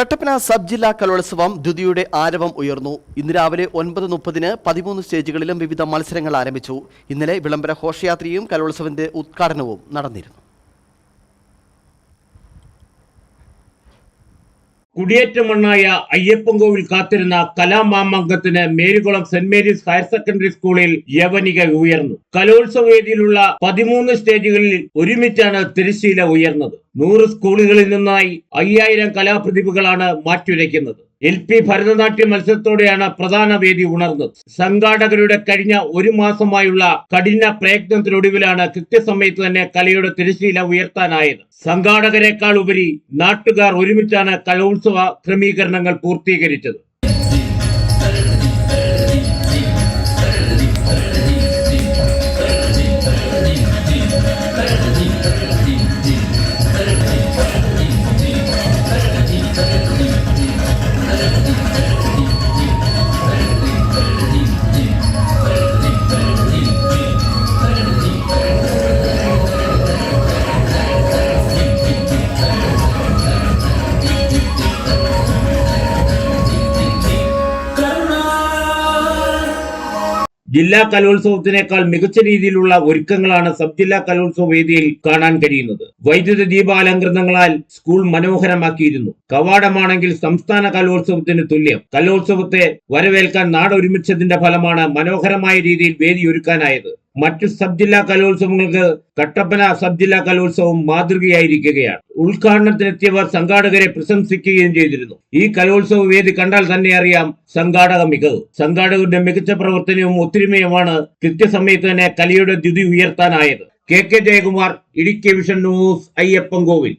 Kattappana sub ജില്ലാ കലോത്സവം ദ്വിതിയുടെ ആരവം ഉയർന്നു. ഇന്ന് രാവിലെ ഒൻപത് മുപ്പതിന് പതിമൂന്ന് സ്റ്റേജുകളിലും വിവിധ മത്സരങ്ങൾ ആരംഭിച്ചു. ഇന്നലെ വിളംബര ഘോഷയാത്രയും കലോത്സവത്തിന്റെ ഉദ്ഘാടനവും നടന്നിരുന്നു. കുടിയേറ്റ മണ്ണായ അയ്യപ്പൻകോവിൽ കാത്തിരുന്ന കലാമാമംഗത്തിന് Marykulam saint Mary's higher secondary സ്കൂളിൽ യവനിക ഉയർന്നു. കലോത്സവ വേദിയിലുള്ള പതിമൂന്ന് സ്റ്റേജുകളിൽ ഒരുമിച്ചാണ് തിരശ്ശീല ഉയർന്നത്. നൂറ് സ്കൂളുകളിൽ നിന്നായി അയ്യായിരം കലാപ്രതിഭകളാണ് മാറ്റുരയ്ക്കുന്നത്. എൽ പി ഭരതനാട്യ മത്സരത്തോടെയാണ് പ്രധാന വേദി ഉണർന്നത്. സംഘാടകരുടെ കഴിഞ്ഞ ഒരു മാസമായുള്ള കഠിന പ്രയത്നത്തിനൊടുവിലാണ് കൃത്യസമയത്ത് തന്നെ കലയുടെ തിരശ്ശീല ഉയർത്താനായത്. സംഘാടകരെക്കാൾ ഉപരി നാട്ടുകാർ ഒരുമിച്ചാണ് കലോത്സവ ക്രമീകരണങ്ങൾ പൂർത്തീകരിച്ചത്. ജില്ലാ കലോത്സവത്തിനേക്കാൾ മികച്ച രീതിയിലുള്ള ഒരുക്കങ്ങളാണ് സബ് ജില്ലാ കലോത്സവ വേദിയിൽ കാണാൻ കഴിയുന്നത്. വൈദ്യുത ദീപാലങ്കൃതങ്ങളാൽ സ്കൂൾ മനോഹരമാക്കിയിരുന്നു. കവാടമാണെങ്കിൽ സംസ്ഥാന കലോത്സവത്തിന് തുല്യം. കലോത്സവത്തെ വരവേൽക്കാൻ നാടൊരുമിച്ചതിന്റെ ഫലമാണ് മനോഹരമായ രീതിയിൽ വേദി ഒരുക്കാനായത് മറ്റു സബ് ജില്ലാ കലോത്സവങ്ങൾക്ക് കട്ടപ്പന സബ് ജില്ലാ കലോത്സവം മാതൃകയായിരിക്കുകയാണ്. ഉദ്ഘാടനത്തിനെത്തിയവർ സംഘാടകരെ പ്രശംസിക്കുകയും ചെയ്തിരുന്നു. ഈ കലോത്സവ വേദി കണ്ടാൽ തന്നെ അറിയാം സംഘാടക മികവ്. സംഘാടകരുടെ മികച്ച പ്രവർത്തനവും ഒത്തൊരുമയുമാണ് കൃത്യസമയത്ത് തന്നെ കലയുടെ ദ്യുതി ഉയർത്താനായത്. K K Jayakumar Idukki vision news Ayyappancoil